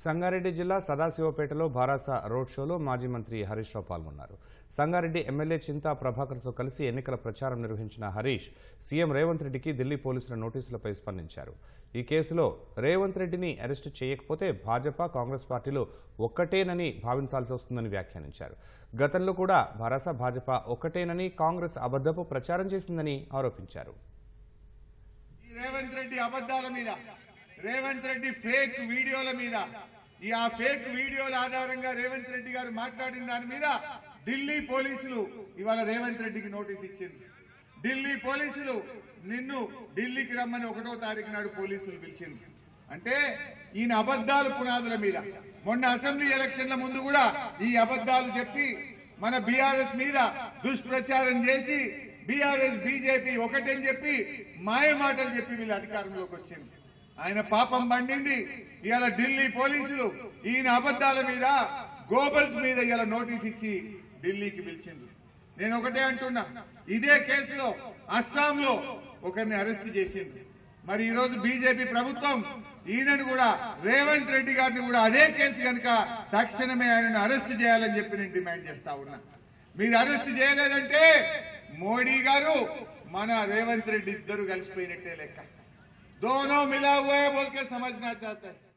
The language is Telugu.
సంగారెడ్డి జిల్లా సదాశివపేటలో భారాస రోడ్ షోలో మాజీ మంత్రి హరీష్ రావు పాల్గొన్నారు. సంగారెడ్డి ఎమ్మెల్యే చింతా ప్రభాకర్తో కలిసి ఎన్నికల ప్రచారం నిర్వహించిన హరీష్ సీఎం రేవంత్ రెడ్డికి ఢిల్లీ పోలీసుల నోటీసులపై స్పందించారు. ఈ కేసులో రేవంత్ రెడ్డిని అరెస్టు చేయకపోతే భాజపా కాంగ్రెస్ పార్టీలు ఒక్కటేనని భావించాల్సి వస్తుందని వ్యాఖ్యానించారు. గతంలో కూడా భారస భాజపా ఒక్కటేనని కాంగ్రెస్ అబద్ధపు ప్రచారం చేసిందని ఆరోపించారు. రేవంత్ రెడ్డి అబద్దాల మీద రేవంత్ రెడ్డి ఫేక్ వీడియోల మీద. ఈ ఆ ఫేక్ వీడియోల ఆధారంగా రేవంత్ రెడ్డి గారు మాట్లాడిన దాని మీద ఢిల్లీ పోలీసులు ఇవాళ రేవంత్ రెడ్డికి నోటీస్ ఇచ్చింది. ఢిల్లీ పోలీసులు నిన్ను ఢిల్లీకి రమ్మని ఒకటో తారీఖు నాడు పోలీసులు పిలిచింది అంటే ఈయన అబద్ధాల పునాదుల మీద. మొన్న అసెంబ్లీ ఎలక్షన్ల ముందు కూడా ఈ అబద్ధాలు చెప్పి మన బీఆర్ఎస్ మీద దుష్ప్రచారం చేసి బీఆర్ఎస్ బీజేపీ ఒకటని చెప్పి మాయమాటలు చెప్పి వీళ్ళు అధికారంలోకి వచ్చింది ఆయన పాపం పండింది. ఇవాళ ఢిల్లీ పోలీసులు ఈయన అబద్ధాల మీద గోబల్స్ మీద ఇలా నోటీస్ ఇచ్చి ఢిల్లీకి పిలిచింది నేను ఒకటే అంటున్నా ఇదే కేసులో అస్సాంలో ఒకరిని అరెస్ట్ చేసింది మరి ఈ రోజు బీజేపీ ప్రభుత్వం ఈయనను కూడా రేవంత్ రెడ్డి గారిని కూడా అదే కేసు కనుక తక్షణమే ఆయనను అరెస్ట్ చేయాలని చెప్పి నేను డిమాండ్ చేస్తా ఉన్నా. మీరు అరెస్ట్ చేయలేదంటే మోడీ గారు మన రేవంత్ రెడ్డి ఇద్దరు కలిసిపోయినట్టే లెక్క. दोनों मिला हुआ है बोल के समझना चाहता हैं।